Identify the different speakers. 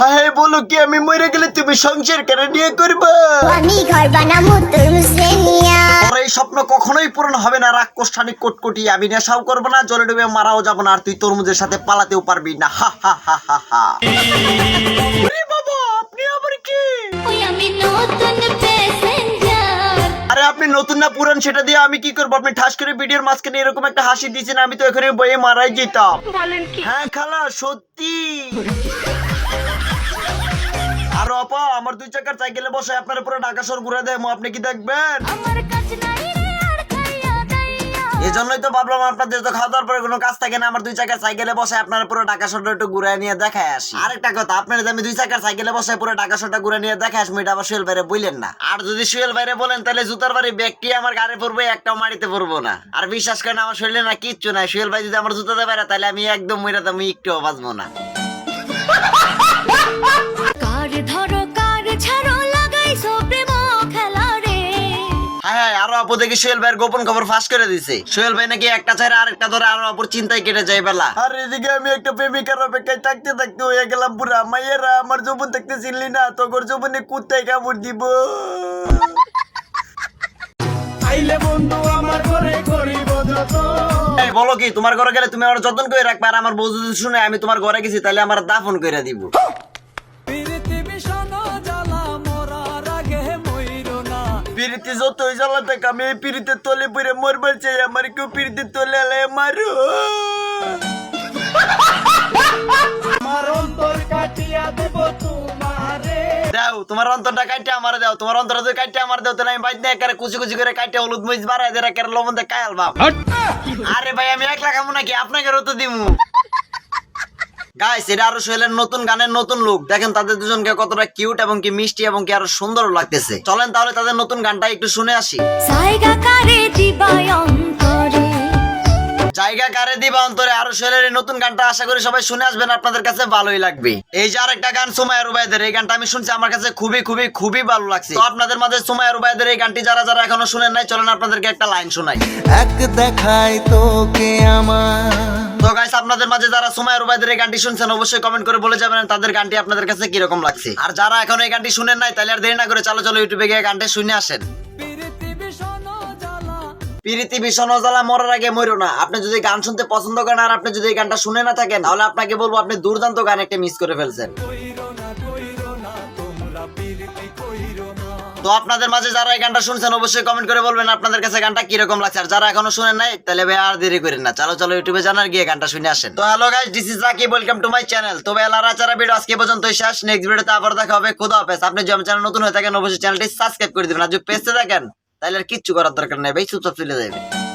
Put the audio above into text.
Speaker 1: হ্যাঁ বলো কি আমি মরে গেলে তুমি সংসার কেন নিয়ে করবা?
Speaker 2: আমি ঘর বানাবো
Speaker 1: তুমি এই স্বপ্ন কখনোই পূরণ হবে না রাক্ষসানি কোটকটি। আমি নেশাও করব না জলে ডুবে মারাও যাব না আর তুই তরমুজের সাথে পালাতেও পারবি না। হা হা হা হা হা। আপনি
Speaker 2: নতুন
Speaker 1: না পুরান সেটা দিয়ে আমি কি করব? আপনি ঠাস করে ভিডিওর মাঝখানে এরকম একটা হাসি দিয়েছেন আমি তো এখানে বইয়ে মারাই যেতাম। হ্যাঁ খালা সত্যি। আর আপা আমার দুই চাকার সাইকেলে বসে আপনার উপরে ঢাকা সর ঘুরে দেয় আপনি কি দেখবেন?
Speaker 2: দাইয়া
Speaker 1: এই জন্যই তো ভাবলাম আপনাদের তো খাওয়া দাওয়ার পরে কোনো কাজ থাকে না, আমার দুই চাকার সাইকেলে বসে আপনারা পুরো ঢাকা শহরটা একটু ঘুরে নিয়ে দেখায় আসি। আরেকটা কথা, আপনার আমি দুই চাকার সাইকেলে বসে পুরো ঢাকা শহরটা ঘুরে নিয়ে দেখায় আসব, এটা আবার সুয়েল বাইরে বললেন না। আর যদি সুয়েল বাইরে বলেন, তাহলে জুতার বাড়ি ব্যাগটি আমার গাড়ি পড়বে একটাও মাটিতে পড়ব না। আর বিশ্বাস করেন, আমার শরীরে না কিচ্ছু নাই। শুয়েল ভাই যদি আমার জুতাতে পারে, তাহলে আমি একদম মইরাতে আমি একটুও বাঁচবো না। আরও আপু দেখি সোহেল ভাইয়ের গোপন খবর ফাঁস করে দিছে। সোহেল ভাই নাকি একটা ছাড়া আরেকটা ধরে আরও আপুর চিন্তায় কেটে যায় বেলা। আর এদিকে আমি একটা প্রেমিকার অপেক্ষায় থাকতে থাকতে হয়ে গেলাম পুরা মাইয়েরা আমার চিনলি না তোর কুত্তায় কামড় দিব।
Speaker 3: আইলে বন্ধু আমার ঘরে করিব
Speaker 1: এই বলো কি তোমার ঘরে গেলে তুমি আমার যত্ন করে রাখবে? আর আমার বউ যদি শুনে আমি তোমার ঘরে গেছি তাহলে আমার দাফন করে দিব।
Speaker 3: পিরিতে
Speaker 1: যতই জ্বালাতে আমি এই পিরিতে তলে পরে মরবার চাই আমার কেউ পিরিতে তলে আলে মারো।
Speaker 3: কাটিয়া দেব তোমারে।
Speaker 1: দাও তোমার অন্তরটা কাটতে আমার দাও তোমার অন্তর যদি কাটতে আমার দাও তাহলে আমি নিয়ে একেবারে কুচি কুচি করে কাটতে হলুদ মরিচ বাড়াই দিয়ে একেবারে লবণ দিয়ে কায়াল বাপ। আরে ভাই আমি একলা খাব নাকি? আপনাকে রতো দিমু। গাইস এটা আরও সোহেলের নতুন গানের নতুন লুক দেখেন তাদের দুজনকে কতটা কিউট এবং কি মিষ্টি এবং কি আরও সুন্দর লাগতেছে। চলেন তাহলে তাদের নতুন গানটা একটু শুনে আসি।
Speaker 2: কারে অন্তরে?
Speaker 1: জায়গা কারে দিবা অন্তরে? আরও সোহেলের এই নতুন গানটা আশা করি সবাই শুনে আসবেন আপনাদের কাছে ভালোই লাগবে। এই যে আরেকটা গান সুমায়া রুবাইদের এই গানটা আমি শুনছি আমার কাছে খুবই খুবই খুবই ভালো লাগছে। তো আপনাদের মাঝে সুমায়া রুবাইদের এই গানটি যারা যারা এখনও শুনেন নাই চলেন আপনাদেরকে একটা লাইন শোনাই।
Speaker 4: এক দেখাই তোকে আমার।
Speaker 1: তো গাইস আপনাদের মাঝে যারা সুমায়া রুবাইদের এই গানটি শুনছেন, অবশ্যই কমেন্ট করে বলে যাবেন তাদের গানটি আপনাদের কাছে কীরকম লাগছে। আর যারা এখন এই গানটি শুনেন নাই, তাহলে আর দেরি না করে চলো চলো ইউটিউবে গিয়ে গানটা শুনে আসেন।
Speaker 3: পিরিতি
Speaker 1: ভীষণ জ্বালা মরার আগে মরো না। আপনি যদি গান শুনতে পছন্দ করেন আর আপনি যদি এই গানটা শুনে না থাকেন, তাহলে আপনাকে বলব আপনি দুর্দান্ত গান একটা মিস করে ফেলছেন। তো আপনাদের মাঝে যারা এই গানটা শুনছেন, অবশ্যই কমেন্ট করে বলবেন আপনাদের কাছে গানটা কীরকম লাগছে। আর যারা এখনও শুনেন নাই, তাহলে ভাই আর দেরি করেন না। চলো চলো ইউটিউবে জানার গিয়ে গানটা শুনে আসেন। তো hello guys this is Rakib welcome to my channel তো আল্লাহর আচারা ভিডিও আজকে পর্যন্তই শেষ। নেক্সট ভিডিওতে আবার দেখা হবে। খোদা হাফেজ। আপনি যদি চ্যানেল নতুন হয়ে থাকেন, অবশ্যই চ্যানেলটি সাবস্ক্রাইব করে দিবেন। আর যদি পেজে থাকেন তাহলে আর কিচ্ছু করার দরকার নেই। ভাই, চুপচাপ চলে যাবে